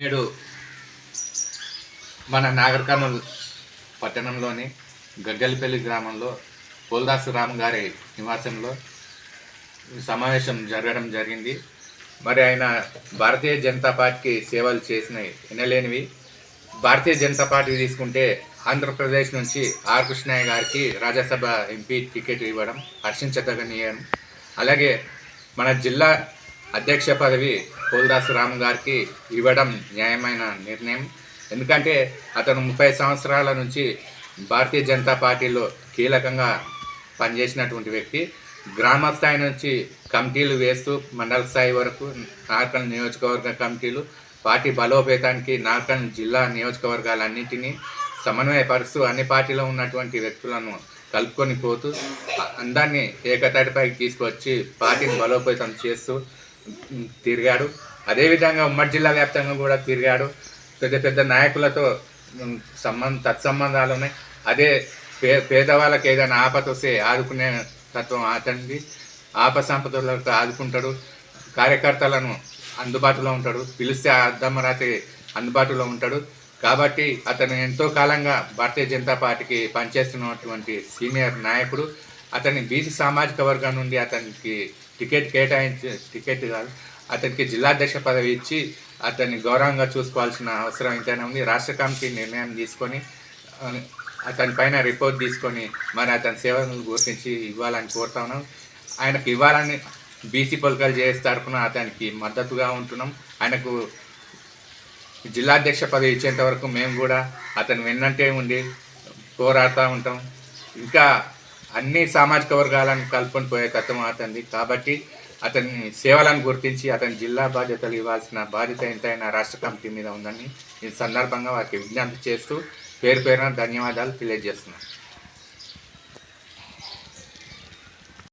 నేడు మన నాగర్ కర్నూల్ పట్టణంలోని గగ్గలిపల్లి గ్రామంలో పోల్దాసు రామ్ గారి నివాసంలో సమావేశం జరగడం జరిగింది. మరి ఆయన భారతీయ జనతా పార్టీకి సేవలు చేసినవి వినలేనివి భారతీయ జనతా పార్టీ తీసుకుంటే ఆంధ్రప్రదేశ్ నుంచి ఆర్ కృష్ణయ్య గారికి రాజ్యసభ ఎంపీ టికెట్ ఇవ్వడం హర్షించదగనీయం. అలాగే మన జిల్లా అధ్యక్ష పదవి పోలదాసు రామ్ గారికి ఇవ్వడం న్యాయమైన నిర్ణయం. ఎందుకంటే అతను ముప్పై సంవత్సరాల నుంచి భారతీయ జనతా పార్టీలో కీలకంగా పనిచేసినటువంటి వ్యక్తి. గ్రామ స్థాయి నుంచి కమిటీలు వేస్తూ మండల స్థాయి వరకు నార్కల్ నియోజకవర్గ కమిటీలు పార్టీ బలోపేతానికి నార్కల్ జిల్లా నియోజకవర్గాలన్నింటినీ సమన్వయపరుస్తూ అన్ని పార్టీలో ఉన్నటువంటి వ్యక్తులను కలుపుకొని పోతూ అందరినీ ఏకతాటిపైకి తీసుకొచ్చి పార్టీని బలోపేతం చేస్తూ తిరిగాడు. అదేవిధంగా ఉమ్మడి జిల్లా వ్యాప్తంగా కూడా తిరిగాడు. పెద్ద పెద్ద నాయకులతో సంబంధ తత్సంబంధాలు ఉన్నాయి. అదే పే పేదవాళ్ళకి ఏదైనా ఆపద వస్తే ఆదుకునే తత్వం అతనిది. ఆప సంపదలతో ఆదుకుంటాడు. కార్యకర్తలను అందుబాటులో ఉంటాడు. పిలిస్తే అద్దమరాతి అందుబాటులో ఉంటాడు. కాబట్టి అతను ఎంతో కాలంగా భారతీయ జనతా పార్టీకి పనిచేస్తున్నటువంటి సీనియర్ నాయకుడు. అతని బీసీ సామాజిక వర్గం నుండి అతనికి టికెట్ కేటాయించి టికెట్ కాదు అతనికి జిల్లాధ్యక్ష పదవి ఇచ్చి అతన్ని గౌరవంగా చూసుకోవాల్సిన అవసరం ఎంతైనా ఉంది. రాష్ట్ర కమిటీ నిర్ణయం తీసుకొని అతని పైన రిపోర్ట్ తీసుకొని మరి అతని సేవలను గుర్తించి ఇవ్వాలని కోరుతా ఉన్నాం. ఆయనకు ఇవ్వాలని బీసీ పొలికలు చేసే తరఫున అతనికి మద్దతుగా ఉంటున్నాం. ఆయనకు జిల్లాధ్యక్ష పదవి ఇచ్చేంత వరకు మేము కూడా అతను వెన్నంటే ఉండి పోరాడుతూ ఉంటాం. ఇంకా అన్ని సామాజిక వర్గాలను కలుపుకొని పోయే తత్వం అతనిది. కాబట్టి అతని సేవలను గుర్తించి అతని జిల్లా బాధ్యతలు ఇవ్వాల్సిన బాధ్యత ఎంతైనా రాష్ట్ర కమిటీ మీద ఉందని ఈ సందర్భంగా వారికి విజ్ఞప్తి చేస్తూ పేరు పేరున ధన్యవాదాలు తెలియజేస్తున్నాను.